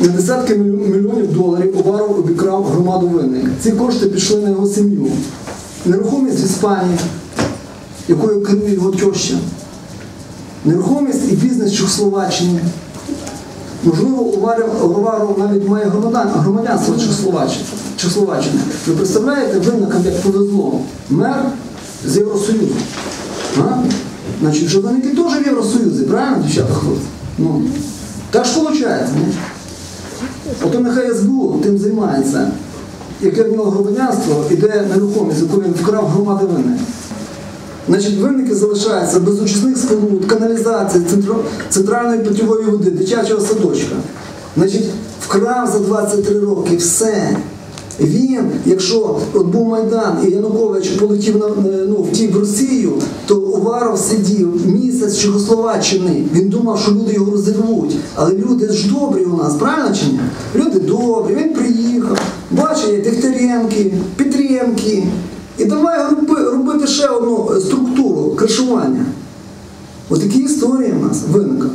На десятки мільйонів доларів Уваров обікрав громаду винника. Ці кошти пішли на його сім'ю. Нерухомість в Іспанії, якою керує його тьоща. Нерухомість і бізнес в Чехословаччині. Можливо, Уваров, навіть має громадянство Чехословаччини. Чехословаччини. Ви представляєте, винникам як повезло. Мер з Євросоюзу. А? Значить, журналіки теж в Євросоюзі, правильно, дівчата хлопці? Ну, так ж виходить? Ото нехай СБУ тим займається. Яке в нього громадянство іде нерухомість, яку він вкрав громади вини. Значить, винники залишаються без очисних споруд, каналізації, центральної питьової води, дитячого садочка. Значить, вкрав за 23 роки все. Він, якщо от був Майдан і Янукович полетів на ну, втік в Росію, то Уваров сидів місяць Чехословаччини. Він думав, що люди його розірвуть. Але люди ж добрі у нас, правильно чи ні? Люди добрі, він приїхав, бачить, Дегтяренки, Петренки. І давай роби- робити ще одну е, структуру кришування. Ось такі історії в нас виникли.